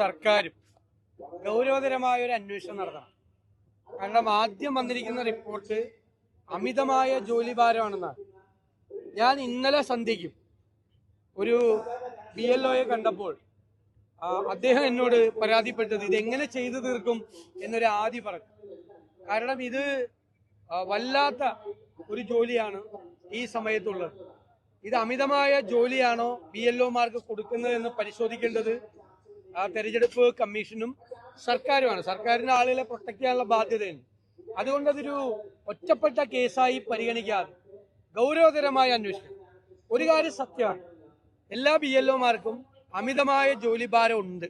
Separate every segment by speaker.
Speaker 1: സർക്കാരും ഗൗരവതരമായ ഒരു അന്വേഷണം നടത്തണം. കാരണം ആദ്യം വന്നിരിക്കുന്ന റിപ്പോർട്ട് അമിതമായ ജോലിഭാരമാണെന്നാണ് ഞാൻ ഇന്നലെ സന്ധ്യയ്ക്കും ഒരു ബി എൽ ഒയെ കണ്ടപ്പോൾ അദ്ദേഹം എന്നോട് പരാതിപ്പെട്ടത് ഇത് എങ്ങനെ ചെയ്തു തീർക്കും എന്നൊരു ആദ്യ പറഞ്ഞു. കാരണം ഇത് വല്ലാത്ത ഒരു ജോലിയാണ് ഈ സമയത്തുള്ളത്. ഇത് അമിതമായ ജോലിയാണോ ബി എൽ ഒമാർക്ക് കൊടുക്കുന്നത് എന്ന് പരിശോധിക്കേണ്ടത് ആ തെരഞ്ഞെടുപ്പ് കമ്മീഷനും സർക്കാരുമാണ്. സർക്കാരിന്റെ ആളുകളെ പ്രൊട്ടക്ട് ചെയ്യാനുള്ള ബാധ്യതയുണ്ട്. അതുകൊണ്ട് അതൊരു ഒറ്റപ്പെട്ട കേസായി പരിഗണിക്കാതെ ഗൗരവതരമായി അന്വേഷണം. ഒരു കാര്യം സത്യമാണ്. എല്ലാ ബി എൽ ഒമാർക്കും അമിതമായ ജോലിഭാരം ഉണ്ട്.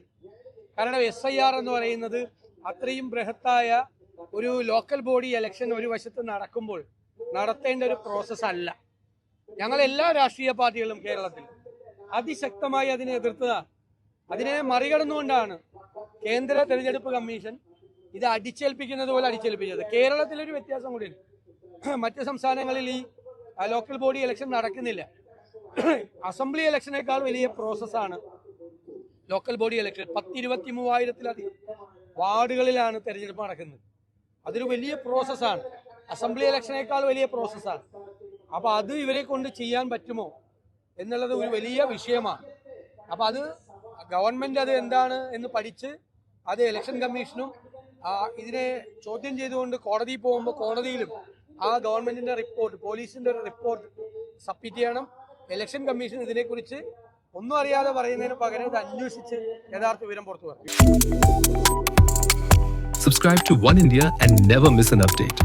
Speaker 1: കാരണം എസ് ഐ ആർ എന്ന് പറയുന്നത് അത്രയും ബൃഹത്തായ ഒരു ലോക്കൽ ബോഡി ഇലക്ഷൻ ഒരു വശത്ത് നടക്കുമ്പോൾ നടത്തേണ്ട ഒരു പ്രോസസ് അല്ല. ഞങ്ങൾ എല്ലാ രാഷ്ട്രീയ പാർട്ടികളും കേരളത്തിൽ അതിശക്തമായി അതിനെ എതിർത്തതാണ്. അതിനെ മറികടന്നുകൊണ്ടാണ് കേന്ദ്ര തെരഞ്ഞെടുപ്പ് കമ്മീഷൻ ഇത് അടിച്ചേൽപ്പിക്കുന്നത് പോലെ അടിച്ചേൽപ്പിച്ചത്. കേരളത്തിലൊരു വ്യത്യാസം കൂടിയുണ്ട് മറ്റ് സംസ്ഥാനങ്ങളിൽ ഈ ലോക്കൽ ബോഡി ഇലക്ഷൻ നടക്കുന്നില്ല. അസംബ്ലി ഇലക്ഷനേക്കാൾ വലിയ പ്രോസസ്സാണ് ലോക്കൽ ബോഡി ഇലക്ഷൻ പത്തിരുപത്തി മൂവായിരത്തിലധികം വാർഡുകളിലാണ് തെരഞ്ഞെടുപ്പ് നടക്കുന്നത്. അതൊരു വലിയ പ്രോസസ്സാണ് അസംബ്ലി ഇലക്ഷനേക്കാൾ വലിയ പ്രോസസ്സാണ് അപ്പോൾ അത് ഇവരെ കൊണ്ട് ചെയ്യാൻ പറ്റുമോ എന്നുള്ളത് ഒരു വലിയ വിഷയമാണ്. അപ്പോൾ അത് ഗവൺമെന്റ് അത് എന്താണ് എന്ന് പഠിച്ച് അത് ഇലക്ഷൻ കമ്മീഷനും ഇതിനെ ചോദ്യം ചെയ്തുകൊണ്ട് കോടതിയിൽ പോകുമ്പോൾ കോടതിയിലും ആ ഗവൺമെന്റിന്റെ റിപ്പോർട്ട് പോലീസിന്റെ ഒരു റിപ്പോർട്ട് സബ്മിറ്റ് ചെയ്യണം ഇലക്ഷൻ കമ്മീഷൻ ഇതിനെക്കുറിച്ച് ഒന്നും അറിയാതെ പറയുന്നതിന് പകരം ഇത് അന്വേഷിച്ച് യഥാർത്ഥ വിവരം പുറത്തു വരണം
Speaker 2: Subscribe to One India and never miss an update.